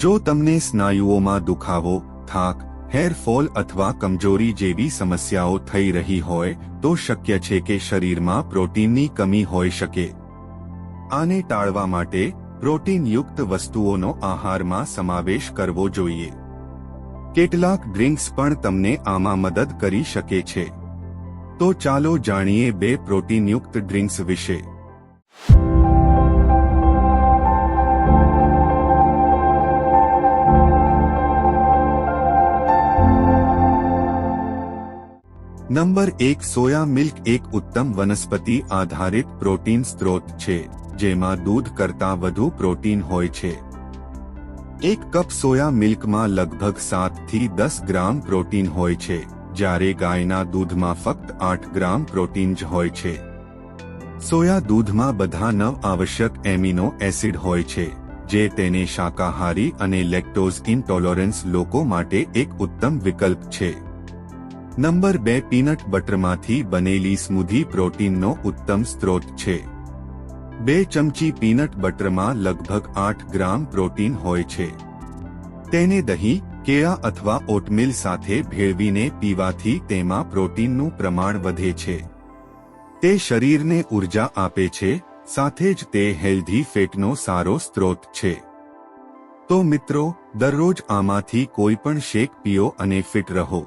જો તમને સ્નાયુઓમાં દુખાવો, થાક, હેરફોલ અથવા કમજોરી જેવી સમસ્યાઓ થઈ રહી હોય, તો શક્ય છે કે શરીરમાં પ્રોટીનની કમી હોઈ શકે. આને ટાળવા માટે પ્રોટીનયુક્ત વસ્તુઓનો આહારમાં સમાવેશ કરવો જોઈએ. કેટલાક ડ્રિંક્સ પણ તમને આમાં મદદ કરી શકે છે. તો ચાલો જાણીએ બે પ્રોટીનયુક્ત ડ્રિંક્સ વિશે. નંબર એક સોયા મિલ્ક એક ઉત્તમ વનસ્પતિ આધારિત પ્રોટીન સ્ત્રોત છે, જેમાં દૂધ કરતાં વધુ પ્રોટીન હોય છે. એક કપ સોયા મિલ્કમાં લગભગ સાતથી દસ ગ્રામ પ્રોટીન હોય છે, જ્યારે ગાયના દૂધમાં ફક્ત આઠ ગ્રામ પ્રોટીન જ હોય છે. સોયા દૂધમાં બધા નવ આવશ્યક એમિનો એસિડ હોય છે, જે તેને શાકાહારી અને લેક્ટોઝ ઇન્ટોલરન્સ લોકો માટે એક ઉત્તમ વિકલ્પ છે. નંબર બે, પીનટ બટરમાંથી બનેલી સ્મૂધી પ્રોટીનનો ઉત્તમ સ્ત્રોત છે. બે ચમચી પીનટ બટરમાં લગભગ આઠ ગ્રામ પ્રોટીન હોય છે. તેને દહીં, કેળા અથવા ઓટમીલ સાથે ભેળવીને પીવાથી તેમાં પ્રોટીનનું પ્રમાણ વધે છે. તે શરીરને ઊર્જા આપે છે, સાથે જ તે હેલ્ધી ફેટનો સારો સ્ત્રોત છે. તો મિત્રો, દરરોજ આમાંથી કોઈ પણ શેક પીઓ અને ફિટ રહો.